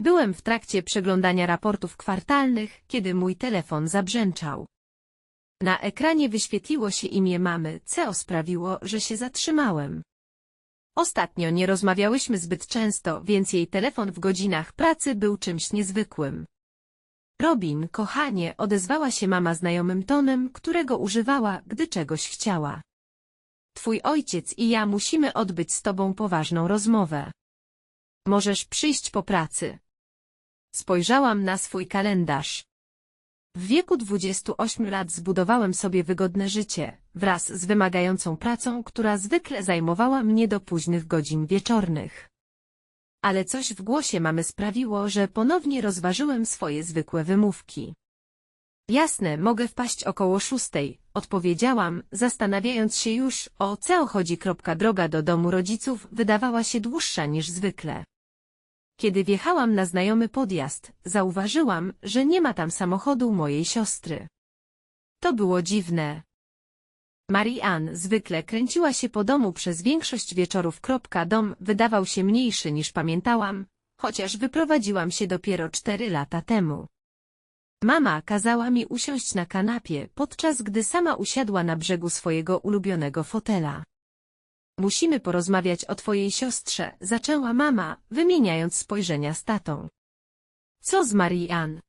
Byłem w trakcie przeglądania raportów kwartalnych, kiedy mój telefon zabrzęczał. Na ekranie wyświetliło się imię mamy, co sprawiło, że się zatrzymałem. Ostatnio nie rozmawiałyśmy zbyt często, więc jej telefon w godzinach pracy był czymś niezwykłym. Robin, kochanie, odezwała się mama znajomym tonem, którego używała, gdy czegoś chciała. Twój ojciec i ja musimy odbyć z tobą poważną rozmowę. Możesz przyjść po pracy. Spojrzałam na swój kalendarz. W wieku 28 lat zbudowałem sobie wygodne życie, wraz z wymagającą pracą, która zwykle zajmowała mnie do późnych godzin wieczornych. Ale coś w głosie mamy sprawiło, że ponownie rozważyłem swoje zwykłe wymówki. Jasne, mogę wpaść około szóstej, odpowiedziałam, zastanawiając się już, o co chodzi. Droga do domu rodziców wydawała się dłuższa niż zwykle. Kiedy wjechałam na znajomy podjazd, zauważyłam, że nie ma tam samochodu mojej siostry. To było dziwne. Marianne zwykle kręciła się po domu przez większość wieczorów. Dom wydawał się mniejszy niż pamiętałam, chociaż wyprowadziłam się dopiero cztery lata temu. Mama kazała mi usiąść na kanapie, podczas gdy sama usiadła na brzegu swojego ulubionego fotela. Musimy porozmawiać o twojej siostrze, zaczęła mama, wymieniając spojrzenia z tatą. Co z Marianne?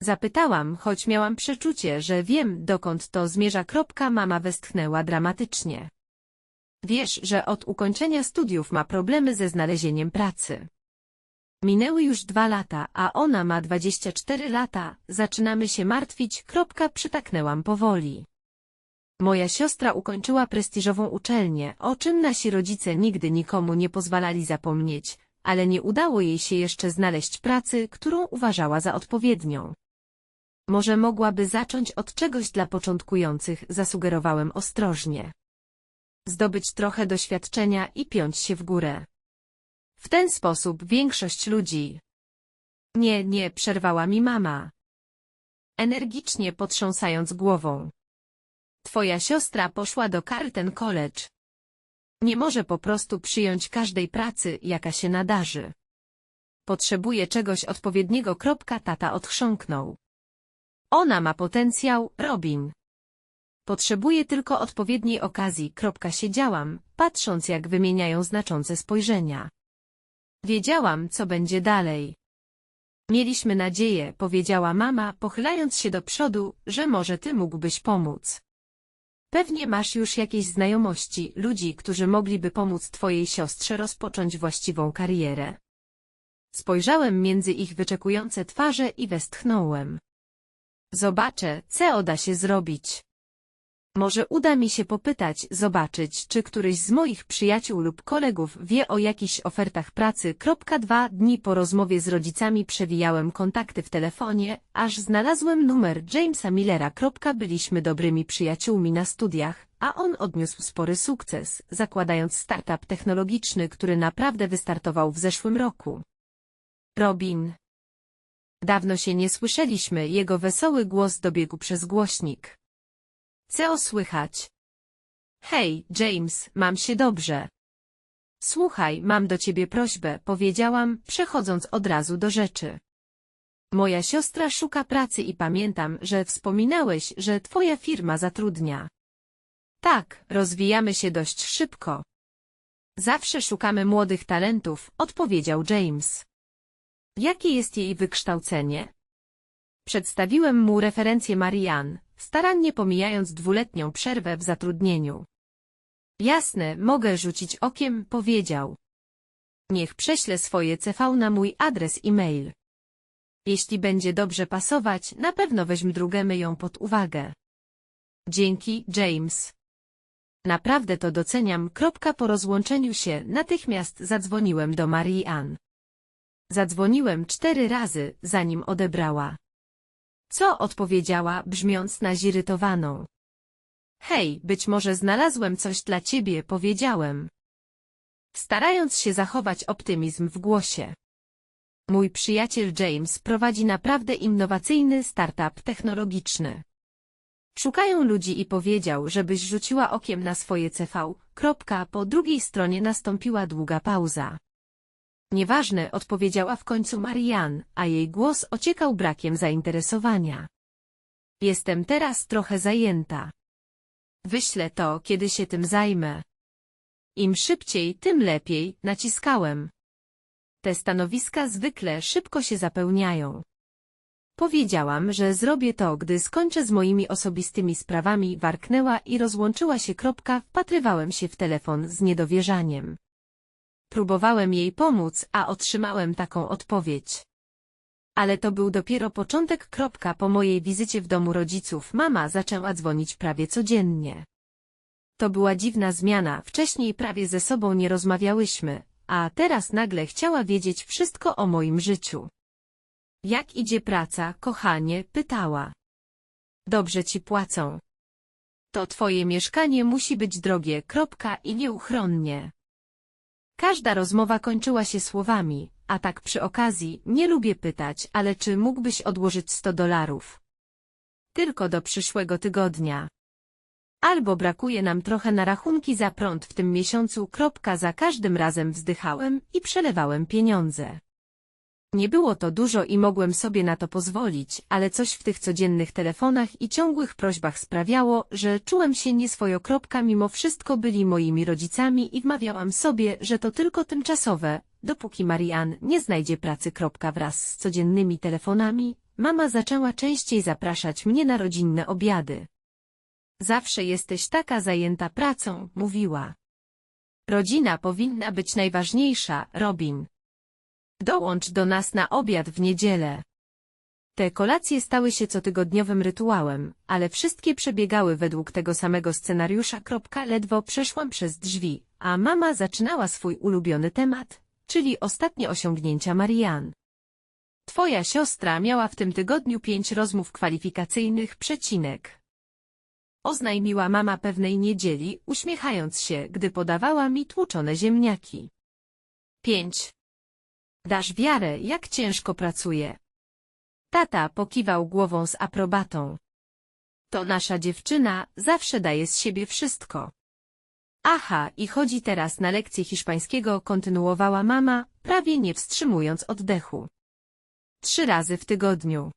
Zapytałam, choć miałam przeczucie, że wiem, dokąd to zmierza. Kropka mama westchnęła dramatycznie. Wiesz, że od ukończenia studiów ma problemy ze znalezieniem pracy. Minęły już dwa lata, a ona ma 24 lata, zaczynamy się martwić. Kropka przytaknęłam powoli. Moja siostra ukończyła prestiżową uczelnię, o czym nasi rodzice nigdy nikomu nie pozwalali zapomnieć, ale nie udało jej się jeszcze znaleźć pracy, którą uważała za odpowiednią. Może mogłaby zacząć od czegoś dla początkujących, zasugerowałem ostrożnie. Zdobyć trochę doświadczenia i piąć się w górę. W ten sposób większość ludzi... Nie, nie, przerwała mi mama. Energicznie potrząsając głową. Twoja siostra poszła do Carleton College. Nie może po prostu przyjąć każdej pracy, jaka się nadarzy. Potrzebuje czegoś odpowiedniego. Tata odchrząknął. Ona ma potencjał, Robin. Potrzebuje tylko odpowiedniej okazji. Siedziałam, patrząc jak wymieniają znaczące spojrzenia. Wiedziałam, co będzie dalej. Mieliśmy nadzieję, powiedziała mama, pochylając się do przodu, że może ty mógłbyś pomóc. Pewnie masz już jakieś znajomości, ludzi, którzy mogliby pomóc twojej siostrze rozpocząć właściwą karierę. Spojrzałem między ich wyczekujące twarze i westchnąłem. Zobaczę, co da się zrobić. Może uda mi się popytać, zobaczyć, czy któryś z moich przyjaciół lub kolegów wie o jakichś ofertach pracy. Dwa dni po rozmowie z rodzicami przewijałem kontakty w telefonie, aż znalazłem numer Jamesa Millera. Byliśmy dobrymi przyjaciółmi na studiach, a on odniósł spory sukces, zakładając startup technologiczny, który naprawdę wystartował w zeszłym roku. Robin. Dawno się nie słyszeliśmy, jego wesoły głos dobiegł przez głośnik. Co słychać? Hej, James, mam się dobrze. Słuchaj, mam do ciebie prośbę, powiedziałam, przechodząc od razu do rzeczy. Moja siostra szuka pracy i pamiętam, że wspominałeś, że twoja firma zatrudnia. Tak, rozwijamy się dość szybko. Zawsze szukamy młodych talentów, odpowiedział James. Jakie jest jej wykształcenie? Przedstawiłem mu referencję Marianne, starannie pomijając dwuletnią przerwę w zatrudnieniu. Jasne, mogę rzucić okiem, powiedział. Niech prześlę swoje CV na mój adres e-mail. Jeśli będzie dobrze pasować, na pewno weźmiemy ją pod uwagę. Dzięki, James. Naprawdę to doceniam. Kropka po rozłączeniu się natychmiast zadzwoniłem do Marii Ann. Zadzwoniłem cztery razy, zanim odebrała. Co odpowiedziała, brzmiąc na zirytowaną. Hej, być może znalazłem coś dla ciebie, powiedziałem. Starając się zachować optymizm w głosie. Mój przyjaciel James prowadzi naprawdę innowacyjny startup technologiczny. Szukają ludzi i powiedział, żebyś rzuciła okiem na swoje CV. Kropka, po drugiej stronie nastąpiła długa pauza. Nieważne, odpowiedziała w końcu Marian, a jej głos ociekał brakiem zainteresowania. Jestem teraz trochę zajęta. Wyślę to, kiedy się tym zajmę. Im szybciej, tym lepiej, naciskałem. Te stanowiska zwykle szybko się zapełniają. Powiedziałam, że zrobię to, gdy skończę z moimi osobistymi sprawami, warknęła i rozłączyła się. Kropka, wpatrywałem się w telefon z niedowierzaniem. Próbowałem jej pomóc, a otrzymałem taką odpowiedź. Ale to był dopiero początek. Kropka, po mojej wizycie w domu rodziców mama zaczęła dzwonić prawie codziennie. To była dziwna zmiana, wcześniej prawie ze sobą nie rozmawiałyśmy, a teraz nagle chciała wiedzieć wszystko o moim życiu. Jak idzie praca, kochanie? pytała. Dobrze ci płacą. To twoje mieszkanie musi być drogie, kropka i nieuchronnie. Każda rozmowa kończyła się słowami, a tak przy okazji, nie lubię pytać, ale czy mógłbyś odłożyć 100 dolarów? Tylko do przyszłego tygodnia. Albo brakuje nam trochę na rachunki za prąd w tym miesiącu. Kropka za każdym razem wzdychałem i przelewałem pieniądze. Nie było to dużo i mogłem sobie na to pozwolić, ale coś w tych codziennych telefonach i ciągłych prośbach sprawiało, że czułem się nieswojo. Mimo wszystko byli moimi rodzicami i wmawiałam sobie, że to tylko tymczasowe, dopóki Marianne nie znajdzie pracy. Wraz z codziennymi telefonami, mama zaczęła częściej zapraszać mnie na rodzinne obiady. Zawsze jesteś taka zajęta pracą, mówiła. Rodzina powinna być najważniejsza, Robin. Dołącz do nas na obiad w niedzielę. Te kolacje stały się cotygodniowym rytuałem, ale wszystkie przebiegały według tego samego scenariusza. Ledwo przeszłam przez drzwi, a mama zaczynała swój ulubiony temat, czyli ostatnie osiągnięcia Marianne. Twoja siostra miała w tym tygodniu pięć rozmów kwalifikacyjnych, przecinek. Oznajmiła mama pewnej niedzieli, uśmiechając się, gdy podawała mi tłuczone ziemniaki. Pięć. Dasz wiarę, jak ciężko pracuje. Tata pokiwał głową z aprobatą. To nasza dziewczyna, zawsze daje z siebie wszystko. Aha, i chodzi teraz na lekcję hiszpańskiego, kontynuowała mama, prawie nie wstrzymując oddechu. Trzy razy w tygodniu.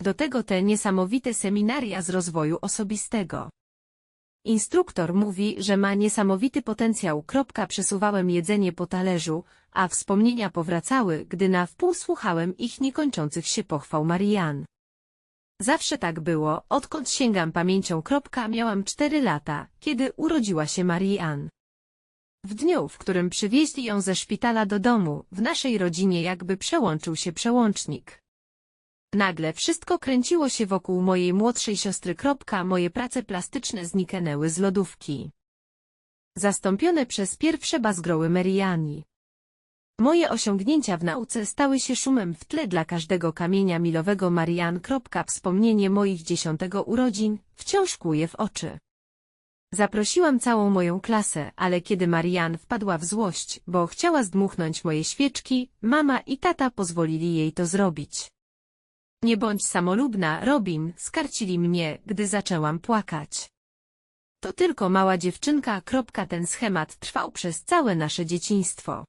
Do tego te niesamowite seminaria z rozwoju osobistego. Instruktor mówi, że ma niesamowity potencjał. Przesuwałem jedzenie po talerzu, a wspomnienia powracały, gdy na wpół słuchałem ich niekończących się pochwał Marianne. Zawsze tak było, odkąd sięgam pamięcią. Miałam cztery lata, kiedy urodziła się Marianne. W dniu, w którym przywieźli ją ze szpitala do domu, w naszej rodzinie jakby przełączył się przełącznik. Nagle wszystko kręciło się wokół mojej młodszej siostry. Moje prace plastyczne zniknęły z lodówki. Zastąpione przez pierwsze bazgroły Meriani. Moje osiągnięcia w nauce stały się szumem w tle dla każdego kamienia milowego Marian. Wspomnienie moich dziesiątego urodzin wciąż kłuje w oczy. Zaprosiłam całą moją klasę, ale kiedy Marian wpadła w złość, bo chciała zdmuchnąć moje świeczki, mama i tata pozwolili jej to zrobić. Nie bądź samolubna, Robin, skarcili mnie, gdy zaczęłam płakać. To tylko mała dziewczynka. Ten schemat trwał przez całe nasze dzieciństwo.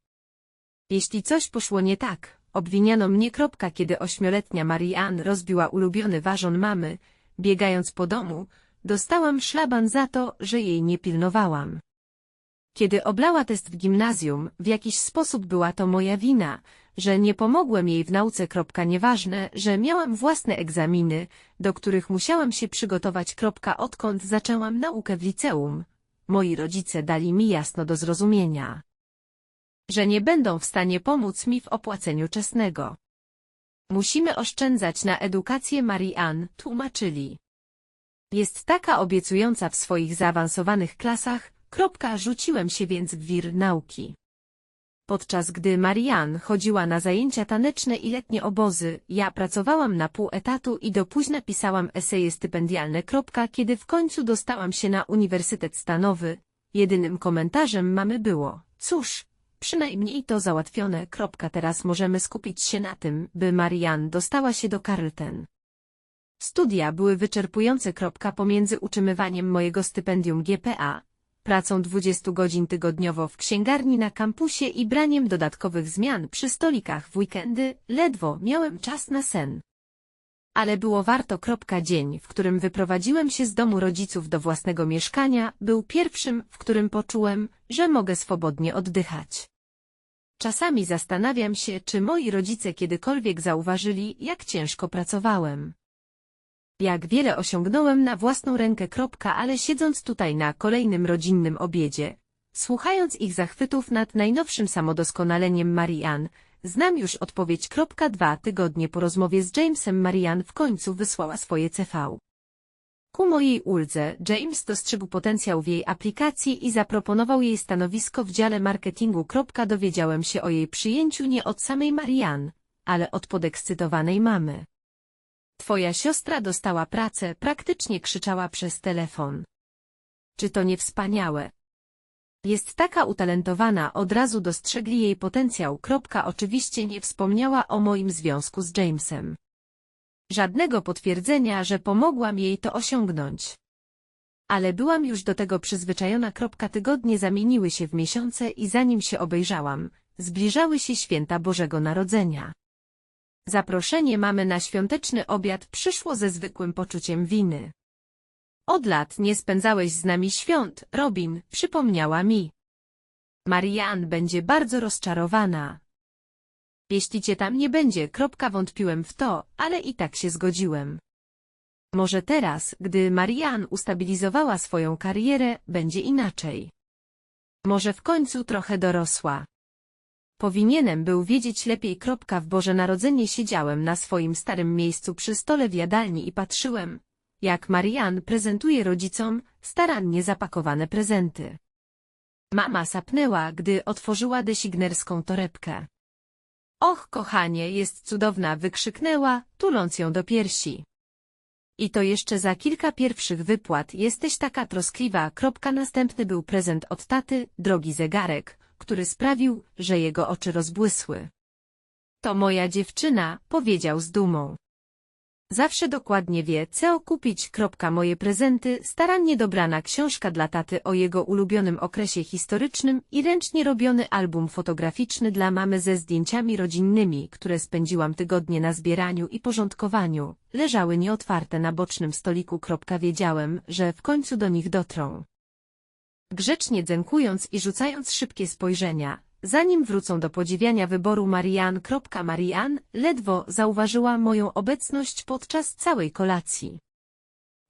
Jeśli coś poszło nie tak, obwiniano mnie. Kiedy ośmioletnia Marianne rozbiła ulubiony ważon mamy, biegając po domu, dostałam szlaban za to, że jej nie pilnowałam. Kiedy oblała test w gimnazjum, w jakiś sposób była to moja wina, że nie pomogłem jej w nauce. Nieważne, że miałam własne egzaminy, do których musiałam się przygotować. Odkąd zaczęłam naukę w liceum. Moi rodzice dali mi jasno do zrozumienia, że nie będą w stanie pomóc mi w opłaceniu czesnego. Musimy oszczędzać na edukację Marianne, tłumaczyli. Jest taka obiecująca w swoich zaawansowanych klasach, kropka, rzuciłem się więc w wir nauki. Podczas gdy Marianne chodziła na zajęcia taneczne i letnie obozy, ja pracowałam na pół etatu i do późna pisałam eseje stypendialne. Kiedy w końcu dostałam się na Uniwersytet Stanowy, jedynym komentarzem mamy było, cóż, przynajmniej to załatwione. Teraz możemy skupić się na tym, by Marianne dostała się do Carleton. Studia były wyczerpujące. Pomiędzy utrzymywaniem mojego stypendium GPA, pracą 20 godzin tygodniowo w księgarni na kampusie i braniem dodatkowych zmian przy stolikach w weekendy, ledwo miałem czas na sen. Ale było warto. Dzień, w którym wyprowadziłem się z domu rodziców do własnego mieszkania, był pierwszym, w którym poczułem, że mogę swobodnie oddychać. Czasami zastanawiam się, czy moi rodzice kiedykolwiek zauważyli, jak ciężko pracowałem. Jak wiele osiągnąłem na własną rękę. Ale siedząc tutaj na kolejnym rodzinnym obiedzie, słuchając ich zachwytów nad najnowszym samodoskonaleniem Marianne, znam już odpowiedź. Dwa tygodnie po rozmowie z Jamesem Marianne w końcu wysłała swoje CV. Ku mojej uldze, James dostrzegł potencjał w jej aplikacji i zaproponował jej stanowisko w dziale marketingu. Dowiedziałem się o jej przyjęciu nie od samej Marianne, ale od podekscytowanej mamy. Twoja siostra dostała pracę, praktycznie krzyczała przez telefon. Czy to nie wspaniałe? Jest taka utalentowana, od razu dostrzegli jej potencjał. Kropka, Oczywiście nie wspomniała o moim związku z Jamesem. Żadnego potwierdzenia, że pomogłam jej to osiągnąć. Ale byłam już do tego przyzwyczajona. Kropka, Tygodnie zamieniły się w miesiące i zanim się obejrzałam, zbliżały się święta Bożego Narodzenia. Zaproszenie mamy na świąteczny obiad przyszło ze zwykłym poczuciem winy. Od lat nie spędzałeś z nami świąt, Robin, przypomniała mi. Marianne będzie bardzo rozczarowana. Jeśli cię tam nie będzie, kropka wątpiłem w to, ale i tak się zgodziłem. Może teraz, gdy Marianne ustabilizowała swoją karierę, będzie inaczej. Może w końcu trochę dorosła. Powinienem był wiedzieć lepiej. Kropka w Boże Narodzenie siedziałem na swoim starym miejscu przy stole w jadalni i patrzyłem, jak Marianne prezentuje rodzicom starannie zapakowane prezenty. Mama sapnęła, gdy otworzyła designerską torebkę. Och, kochanie, jest cudowna, wykrzyknęła, tuląc ją do piersi. I to jeszcze za kilka pierwszych wypłat, jesteś taka troskliwa. Kropka następny był prezent od taty, drogi zegarek, który sprawił, że jego oczy rozbłysły. To moja dziewczyna, powiedział z dumą. Zawsze dokładnie wie, co kupić. Moje prezenty, starannie dobrana książka dla taty o jego ulubionym okresie historycznym i ręcznie robiony album fotograficzny dla mamy ze zdjęciami rodzinnymi, które spędziłam tygodnie na zbieraniu i porządkowaniu, leżały nieotwarte na bocznym stoliku. Wiedziałem, że w końcu do nich dotrą. Grzecznie dzękując i rzucając szybkie spojrzenia, zanim wrócą do podziwiania wyboru Marianne. Marianne ledwo zauważyła moją obecność podczas całej kolacji.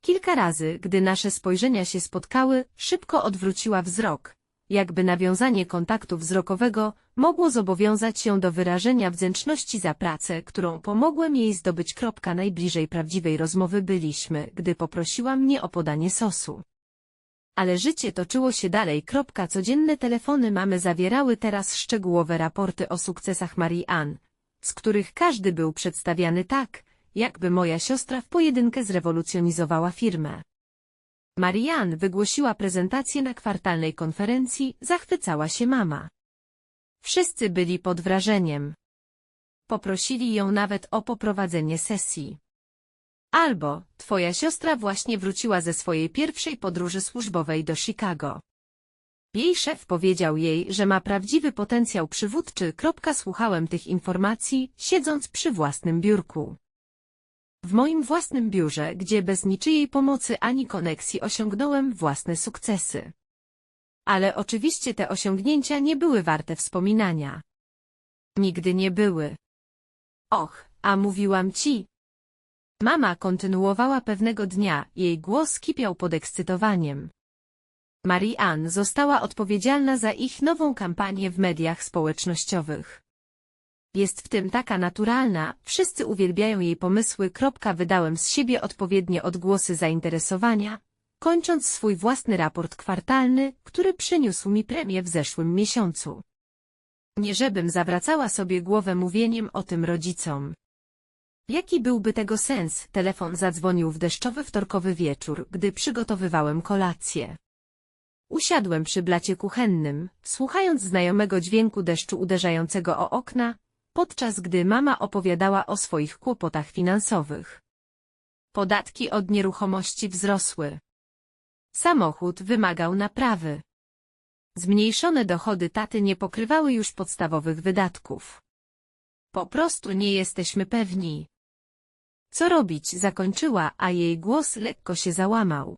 Kilka razy, gdy nasze spojrzenia się spotkały, szybko odwróciła wzrok, jakby nawiązanie kontaktu wzrokowego mogło zobowiązać ją do wyrażenia wdzięczności za pracę, którą pomogłem jej zdobyć. Najbliżej prawdziwej rozmowy byliśmy, gdy poprosiła mnie o podanie sosu. Ale życie toczyło się dalej. Codzienne telefony mamy zawierały teraz szczegółowe raporty o sukcesach Marii Ann, z których każdy był przedstawiany tak, jakby moja siostra w pojedynkę zrewolucjonizowała firmę. Marianne wygłosiła prezentację na kwartalnej konferencji, zachwycała się mama. Wszyscy byli pod wrażeniem. Poprosili ją nawet o poprowadzenie sesji. Albo, twoja siostra właśnie wróciła ze swojej pierwszej podróży służbowej do Chicago. Jej szef powiedział jej, że ma prawdziwy potencjał przywódczy. Słuchałem tych informacji, siedząc przy własnym biurku. W moim własnym biurze, gdzie bez niczyjej pomocy ani koneksji osiągnąłem własne sukcesy. Ale oczywiście te osiągnięcia nie były warte wspominania. Nigdy nie były. Och, a mówiłam ci, Mama kontynuowała pewnego dnia, jej głos kipiał podekscytowaniem. Marie-Anne została odpowiedzialna za ich nową kampanię w mediach społecznościowych. Jest w tym taka naturalna, wszyscy uwielbiają jej pomysły. Wydałem z siebie odpowiednie odgłosy zainteresowania, kończąc swój własny raport kwartalny, który przyniósł mi premię w zeszłym miesiącu. Nie żebym zawracała sobie głowę mówieniem o tym rodzicom. Jaki byłby tego sens? Telefon zadzwonił w deszczowy wtorkowy wieczór, gdy przygotowywałem kolację. Usiadłem przy blacie kuchennym, słuchając znajomego dźwięku deszczu uderzającego o okna, podczas gdy mama opowiadała o swoich kłopotach finansowych. Podatki od nieruchomości wzrosły. Samochód wymagał naprawy. Zmniejszone dochody taty nie pokrywały już podstawowych wydatków. Po prostu nie jesteśmy pewni. Co robić zakończyła, a jej głos lekko się załamał.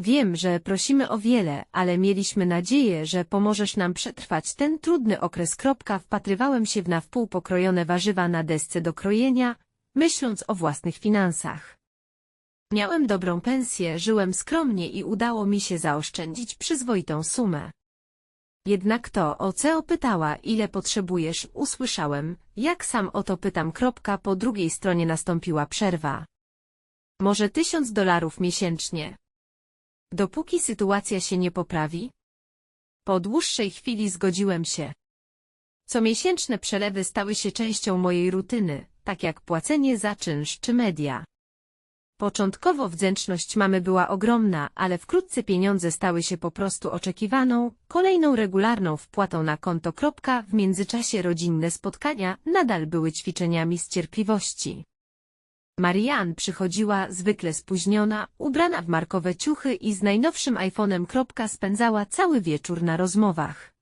Wiem, że prosimy o wiele, ale mieliśmy nadzieję, że pomożesz nam przetrwać ten trudny okres. Kropka, wpatrywałem się w na wpół pokrojone warzywa na desce do krojenia, myśląc o własnych finansach. Miałem dobrą pensję, żyłem skromnie i udało mi się zaoszczędzić przyzwoitą sumę. Jednak to o CEO pytała, ile potrzebujesz, usłyszałem, jak sam o to pytam. Kropka, po drugiej stronie nastąpiła przerwa. Może tysiąc dolarów miesięcznie. Dopóki sytuacja się nie poprawi? Po dłuższej chwili zgodziłem się. Comiesięczne przelewy stały się częścią mojej rutyny, tak jak płacenie za czynsz czy media. Początkowo wdzięczność mamy była ogromna, ale wkrótce pieniądze stały się po prostu oczekiwaną, kolejną regularną wpłatą na konto. W międzyczasie rodzinne spotkania nadal były ćwiczeniami z cierpliwości. Marianne przychodziła zwykle spóźniona, ubrana w markowe ciuchy i z najnowszym iPhone'em. Spędzała cały wieczór na rozmowach.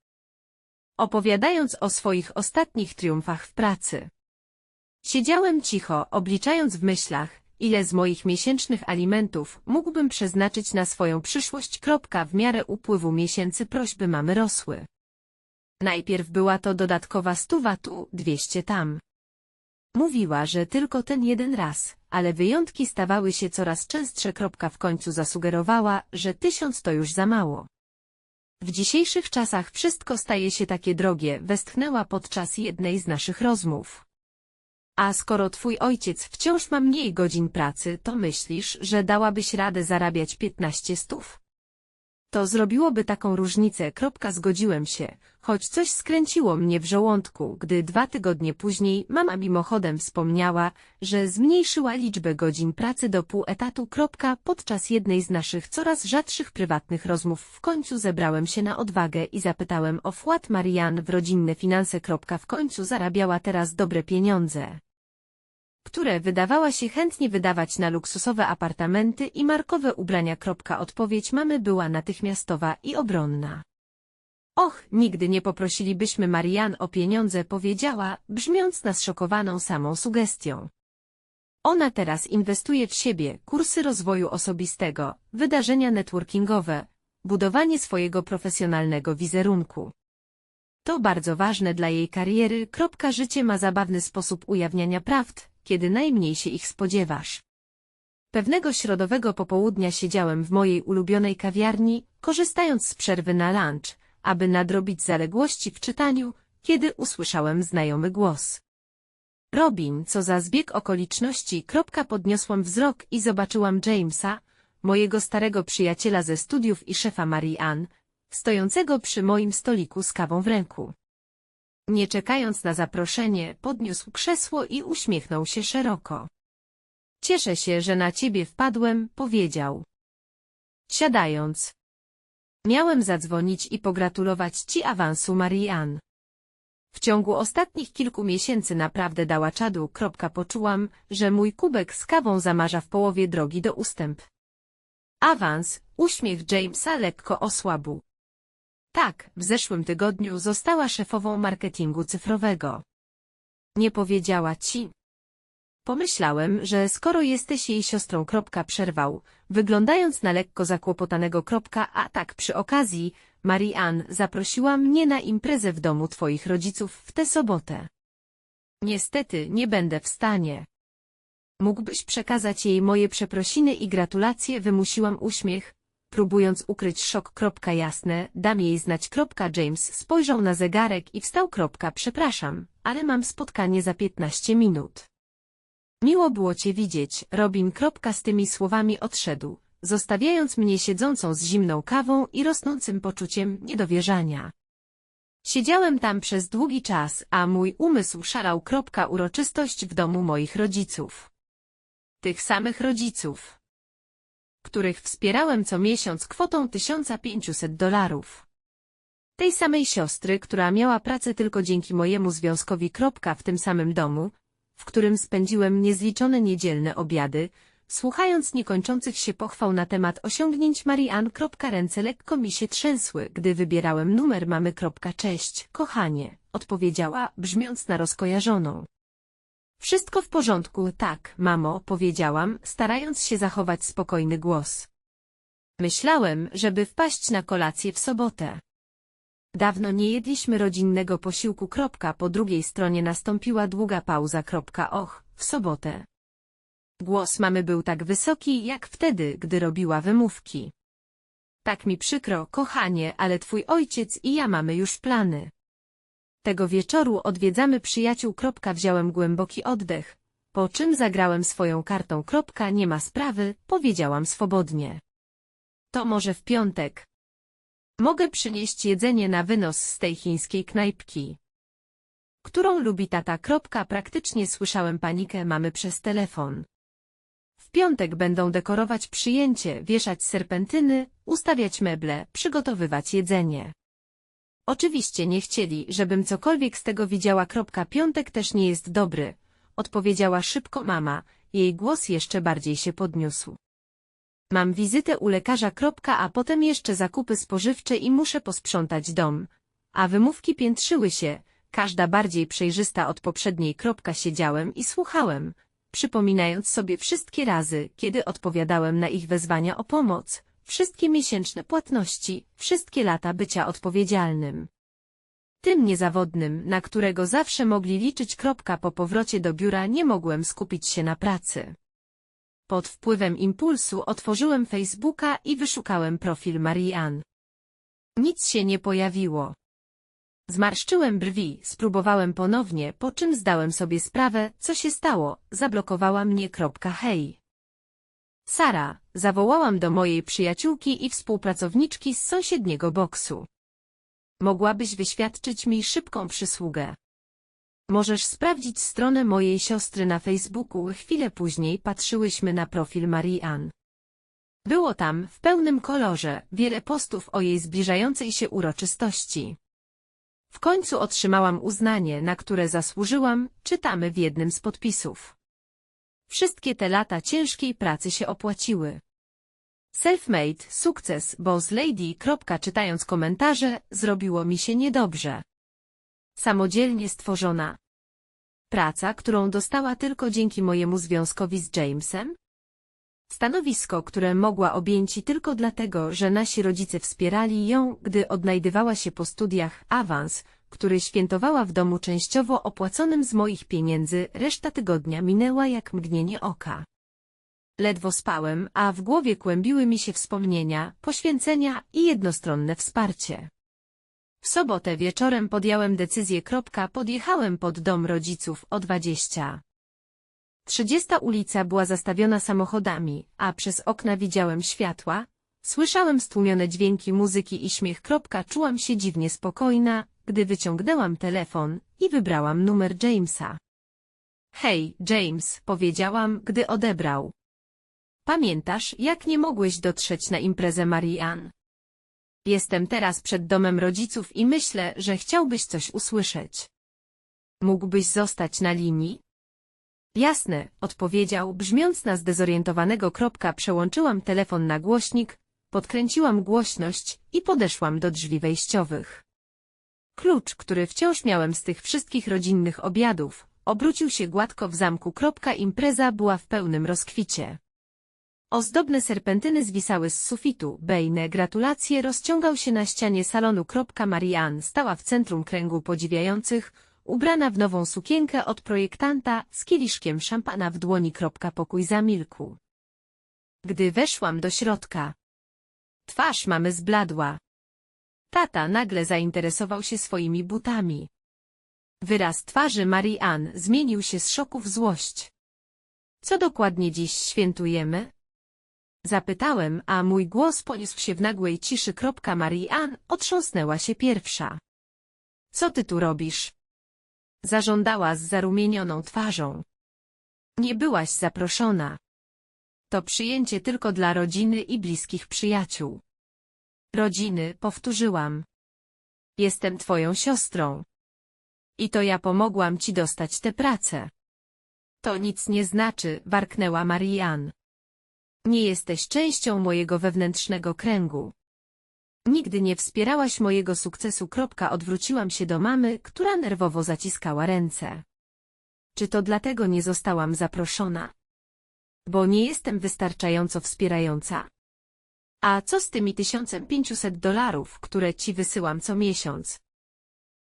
Opowiadając o swoich ostatnich triumfach w pracy. Siedziałem cicho, obliczając w myślach, ile z moich miesięcznych alimentów mógłbym przeznaczyć na swoją przyszłość. W miarę upływu miesięcy prośby mamy rosły. Najpierw była to dodatkowa stuwa tu, dwieście tam. Mówiła, że tylko ten jeden raz, ale wyjątki stawały się coraz częstsze. W końcu zasugerowała, że tysiąc to już za mało. W dzisiejszych czasach wszystko staje się takie drogie, westchnęła podczas jednej z naszych rozmów. A skoro twój ojciec wciąż ma mniej godzin pracy, to myślisz, że dałabyś radę zarabiać 15 stów? To zrobiłoby taką różnicę. Kropka zgodziłem się, choć coś skręciło mnie w żołądku, gdy dwa tygodnie później mama mimochodem wspomniała, że zmniejszyła liczbę godzin pracy do pół etatu. Kropka podczas jednej z naszych coraz rzadszych prywatnych rozmów w końcu zebrałem się na odwagę i zapytałem o wkład Marianne w rodzinne finanse. Kropka w końcu zarabiała teraz dobre pieniądze które wydawała się chętnie wydawać na luksusowe apartamenty i markowe ubrania. Odpowiedź mamy była natychmiastowa i obronna. Och, nigdy nie poprosilibyśmy Marian o pieniądze, powiedziała, brzmiąc na zszokowaną samą sugestią. Ona teraz inwestuje w siebie, kursy rozwoju osobistego, wydarzenia networkingowe, budowanie swojego profesjonalnego wizerunku. To bardzo ważne dla jej kariery. Życie ma zabawny sposób ujawniania prawd, kiedy najmniej się ich spodziewasz. Pewnego środowego popołudnia siedziałem w mojej ulubionej kawiarni, korzystając z przerwy na lunch, aby nadrobić zaległości w czytaniu, kiedy usłyszałem znajomy głos. Robin, co za zbieg okoliczności, kropka podniosłam wzrok i zobaczyłam Jamesa, mojego starego przyjaciela ze studiów i szefa Marianne, stojącego przy moim stoliku z kawą w ręku. Nie czekając na zaproszenie, podniósł krzesło i uśmiechnął się szeroko. Cieszę się, że na ciebie wpadłem, powiedział. Siadając. Miałem zadzwonić i pogratulować ci awansu Marianne. W ciągu ostatnich kilku miesięcy naprawdę dała czadu. Poczułam, że mój kubek z kawą zamarza w połowie drogi do ustęp. Awans, uśmiech Jamesa lekko osłabł. Tak, w zeszłym tygodniu została szefową marketingu cyfrowego. Nie powiedziała ci. Pomyślałem, że skoro jesteś jej siostrą. Przerwał, wyglądając na lekko zakłopotanego. A tak przy okazji, Marianne zaprosiła mnie na imprezę w domu twoich rodziców w tę sobotę. Niestety nie będę w stanie. Mógłbyś przekazać jej moje przeprosiny i gratulacje wymusiłam uśmiech, próbując ukryć szok. Jasne, dam jej znać. James spojrzał na zegarek i wstał. Przepraszam, ale mam spotkanie za 15 minut. Miło było cię widzieć, Robin. Z tymi słowami odszedł, zostawiając mnie siedzącą z zimną kawą i rosnącym poczuciem niedowierzania. Siedziałem tam przez długi czas, a mój umysł szalał. Uroczystość w domu moich rodziców. Tych samych rodziców których wspierałem co miesiąc kwotą 1500 dolarów. Tej samej siostry, która miała pracę tylko dzięki mojemu związkowi. W tym samym domu, w którym spędziłem niezliczone niedzielne obiady, słuchając niekończących się pochwał na temat osiągnięć Marian. Ręce lekko mi się trzęsły, gdy wybierałem numer mamy. Cześć, kochanie, odpowiedziała, brzmiąc na rozkojarzoną. Wszystko w porządku, tak, mamo, powiedziałam, starając się zachować spokojny głos. Myślałem, żeby wpaść na kolację w sobotę. Dawno nie jedliśmy rodzinnego posiłku. Kropka. Po drugiej stronie nastąpiła długa pauza. Kropka. Och, w sobotę. Głos mamy był tak wysoki, jak wtedy, gdy robiła wymówki. Tak mi przykro, kochanie, ale twój ojciec i ja mamy już plany. Tego wieczoru odwiedzamy przyjaciół. Wziąłem głęboki oddech, po czym zagrałem swoją kartą. Nie ma sprawy, powiedziałam swobodnie. To może w piątek. Mogę przynieść jedzenie na wynos z tej chińskiej knajpki. Którą lubi tata. Praktycznie słyszałem panikę mamy przez telefon. W piątek będą dekorować przyjęcie, wieszać serpentyny, ustawiać meble, przygotowywać jedzenie. Oczywiście nie chcieli, żebym cokolwiek z tego widziała. Piątek też nie jest dobry, odpowiedziała szybko mama, jej głos jeszcze bardziej się podniósł. Mam wizytę u lekarza. A potem jeszcze zakupy spożywcze i muszę posprzątać dom. A wymówki piętrzyły się, każda bardziej przejrzysta od poprzedniej. Siedziałem i słuchałem, przypominając sobie wszystkie razy, kiedy odpowiadałem na ich wezwania o pomoc, wszystkie miesięczne płatności, wszystkie lata bycia odpowiedzialnym. Tym niezawodnym, na którego zawsze mogli liczyć. Po powrocie do biura nie mogłem skupić się na pracy. Pod wpływem impulsu otworzyłem Facebooka i wyszukałem profil Marianne. Nic się nie pojawiło. Zmarszczyłem brwi, spróbowałem ponownie, po czym zdałem sobie sprawę, co się stało, zablokowała mnie. Hej. Sara, zawołałam do mojej przyjaciółki i współpracowniczki z sąsiedniego boksu. Mogłabyś wyświadczyć mi szybką przysługę. Możesz sprawdzić stronę mojej siostry na Facebooku. Chwilę później patrzyłyśmy na profil Marianne. Było tam, w pełnym kolorze, wiele postów o jej zbliżającej się uroczystości. W końcu otrzymałam uznanie, na które zasłużyłam, czytamy w jednym z podpisów. Wszystkie te lata ciężkiej pracy się opłaciły. Self-made, sukces, boss lady. Czytając komentarze, zrobiło mi się niedobrze. Samodzielnie stworzona. Praca, którą dostała tylko dzięki mojemu związkowi z Jamesem? Stanowisko, które mogła objęci tylko dlatego, że nasi rodzice wspierali ją, gdy odnajdywała się po studiach awans, który świętowała w domu częściowo opłaconym z moich pieniędzy, reszta tygodnia minęła jak mgnienie oka. Ledwo spałem, a w głowie kłębiły mi się wspomnienia, poświęcenia i jednostronne wsparcie. W sobotę wieczorem podjąłem decyzję. Podjechałem pod dom rodziców o 20. Trzydziesta ulica była zastawiona samochodami, a przez okna widziałem światła, słyszałem stłumione dźwięki muzyki i śmiech. Czułam się dziwnie spokojna, gdy wyciągnęłam telefon i wybrałam numer Jamesa. Hej, James, powiedziałam, gdy odebrał. Pamiętasz, jak nie mogłeś dotrzeć na imprezę Marianne? Jestem teraz przed domem rodziców i myślę, że chciałbyś coś usłyszeć. Mógłbyś zostać na linii? Jasne, odpowiedział, brzmiąc na zdezorientowanego. Kropka, przełączyłam telefon na głośnik, podkręciłam głośność i podeszłam do drzwi wejściowych. Klucz, który wciąż miałem z tych wszystkich rodzinnych obiadów, obrócił się gładko w zamku. Impreza była w pełnym rozkwicie. Ozdobne serpentyny zwisały z sufitu, Bejne gratulacje rozciągał się na ścianie salonu. Marianne stała w centrum kręgu podziwiających, ubrana w nową sukienkę od projektanta, z kieliszkiem szampana w dłoni. Pokój zamilkł. Gdy weszłam do środka, twarz mamy zbladła. Tata nagle zainteresował się swoimi butami. Wyraz twarzy Marianne zmienił się z szoku w złość. Co dokładnie dziś świętujemy? Zapytałem, a mój głos poniósł się w nagłej ciszy. Marianne otrząsnęła się pierwsza. Co ty tu robisz? Zażądała z zarumienioną twarzą. Nie byłaś zaproszona. To przyjęcie tylko dla rodziny i bliskich przyjaciół. Rodziny, powtórzyłam. Jestem twoją siostrą. I to ja pomogłam ci dostać tę pracę. To nic nie znaczy, warknęła Marianne. Nie jesteś częścią mojego wewnętrznego kręgu. Nigdy nie wspierałaś mojego sukcesu. Odwróciłam się do mamy, która nerwowo zaciskała ręce. Czy to dlatego nie zostałam zaproszona? Bo nie jestem wystarczająco wspierająca. A co z tymi 1500 dolarów, które ci wysyłam co miesiąc?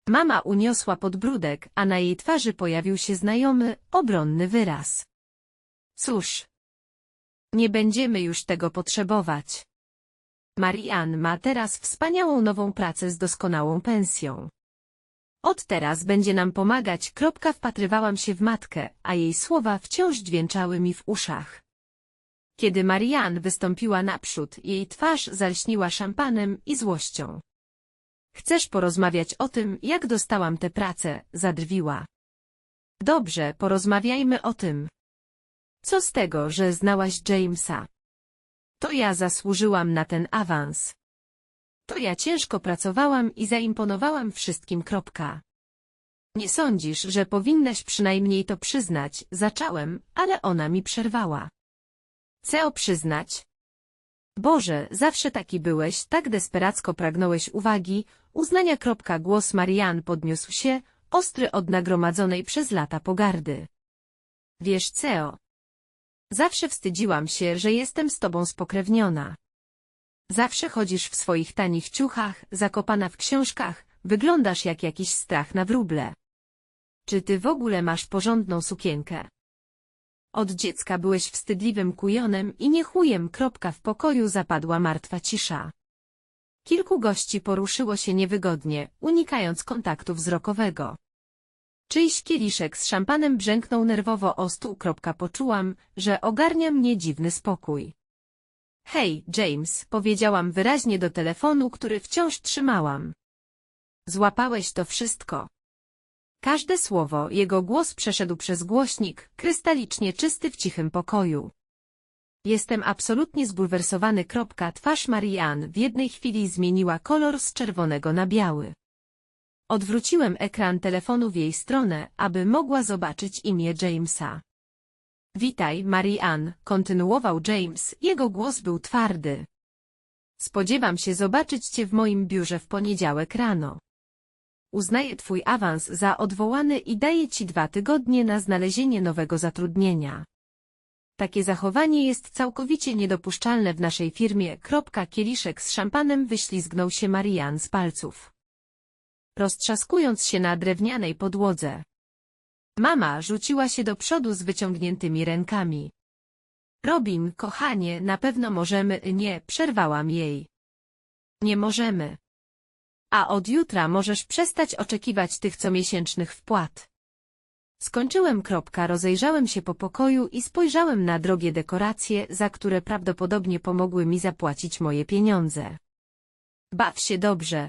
Mama uniosła podbródek, a na jej twarzy pojawił się znajomy, obronny wyraz. Cóż, nie będziemy już tego potrzebować. Marianne ma teraz wspaniałą nową pracę z doskonałą pensją. Od teraz będzie nam pomagać. Kropka wpatrywałam się w matkę, a jej słowa wciąż dźwięczały mi w uszach. Kiedy Marianne wystąpiła naprzód, jej twarz zalśniła szampanem i złością. Chcesz porozmawiać o tym, jak dostałam tę pracę, zadrwiła. Dobrze, porozmawiajmy o tym. Co z tego, że znałaś Jamesa? To ja zasłużyłam na ten awans. To ja ciężko pracowałam i zaimponowałam wszystkim. Kropka. Nie sądzisz, że powinnaś przynajmniej to przyznać, zacząłem, ale ona mi przerwała. Co przyznać? Boże, zawsze taki byłeś, tak desperacko pragnąłeś uwagi, uznania. Głos Marianne podniósł się, ostry od nagromadzonej przez lata pogardy. Wiesz co? Zawsze wstydziłam się, że jestem z tobą spokrewniona. Zawsze chodzisz w swoich tanich ciuchach, zakopana w książkach, wyglądasz jak jakiś strach na wróble. Czy ty w ogóle masz porządną sukienkę? Od dziecka byłeś wstydliwym kujonem i nie chujem. Kropka w pokoju zapadła martwa cisza. Kilku gości poruszyło się niewygodnie, unikając kontaktu wzrokowego. Czyjś kieliszek z szampanem brzęknął nerwowo o stół. Poczułam, że ogarnia mnie dziwny spokój. Hej, James, powiedziałam wyraźnie do telefonu, który wciąż trzymałam. Złapałeś to wszystko. Każde słowo, jego głos przeszedł przez głośnik, krystalicznie czysty w cichym pokoju. Jestem absolutnie zbulwersowany. Twarz Marianne w jednej chwili zmieniła kolor z czerwonego na biały. Odwróciłem ekran telefonu w jej stronę, aby mogła zobaczyć imię Jamesa. Witaj, Marianne, kontynuował James, jego głos był twardy. Spodziewam się zobaczyć cię w moim biurze w poniedziałek rano. Uznaję twój awans za odwołany i daję ci dwa tygodnie na znalezienie nowego zatrudnienia. Takie zachowanie jest całkowicie niedopuszczalne w naszej firmie. Kieliszek z szampanem wyślizgnął się Marianne z palców. Roztrzaskując się na drewnianej podłodze. Mama rzuciła się do przodu z wyciągniętymi rękami. Robin, kochanie, na pewno możemy, nie, przerwałam jej. Nie możemy. A od jutra możesz przestać oczekiwać tych comiesięcznych wpłat. Skończyłem kropka, rozejrzałem się po pokoju i spojrzałem na drogie dekoracje, za które prawdopodobnie pomogły mi zapłacić moje pieniądze. Baw się dobrze,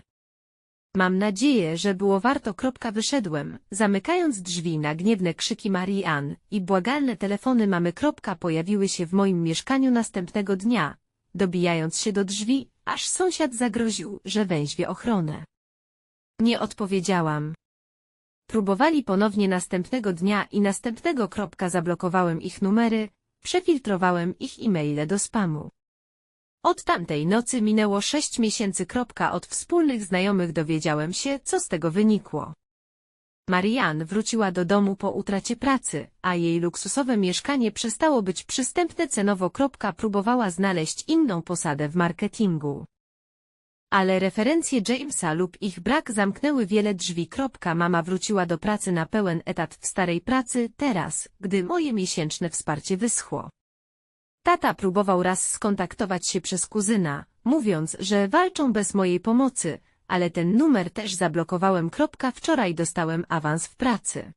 Mam nadzieję, że było warto. Kropka wyszedłem, zamykając drzwi na gniewne krzyki Marianne i błagalne telefony mamy. Kropka pojawiły się w moim mieszkaniu następnego dnia, dobijając się do drzwi, aż sąsiad zagroził, że węźwie ochronę. Nie odpowiedziałam. Próbowali ponownie następnego dnia i następnego. Kropka zablokowałem ich numery, przefiltrowałem ich e-maile do spamu. Od tamtej nocy minęło sześć miesięcy. Kropka od wspólnych znajomych dowiedziałem się, co z tego wynikło. Marianne wróciła do domu po utracie pracy, a jej luksusowe mieszkanie przestało być przystępne cenowo. Próbowała znaleźć inną posadę w marketingu. Ale referencje Jamesa lub ich brak zamknęły wiele drzwi. Mama wróciła do pracy na pełen etat w starej pracy teraz, gdy moje miesięczne wsparcie wyschło. Tata próbował raz skontaktować się przez kuzyna, mówiąc, że walczą bez mojej pomocy, ale ten numer też zablokowałem. Wczoraj dostałem awans w pracy.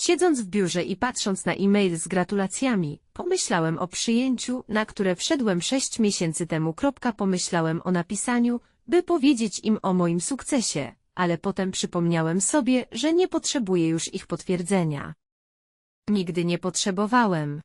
Siedząc w biurze i patrząc na e-mail z gratulacjami, pomyślałem o przyjęciu, na które wszedłem sześć miesięcy temu. Pomyślałem o napisaniu, by powiedzieć im o moim sukcesie, ale potem przypomniałem sobie, że nie potrzebuję już ich potwierdzenia. Nigdy nie potrzebowałem.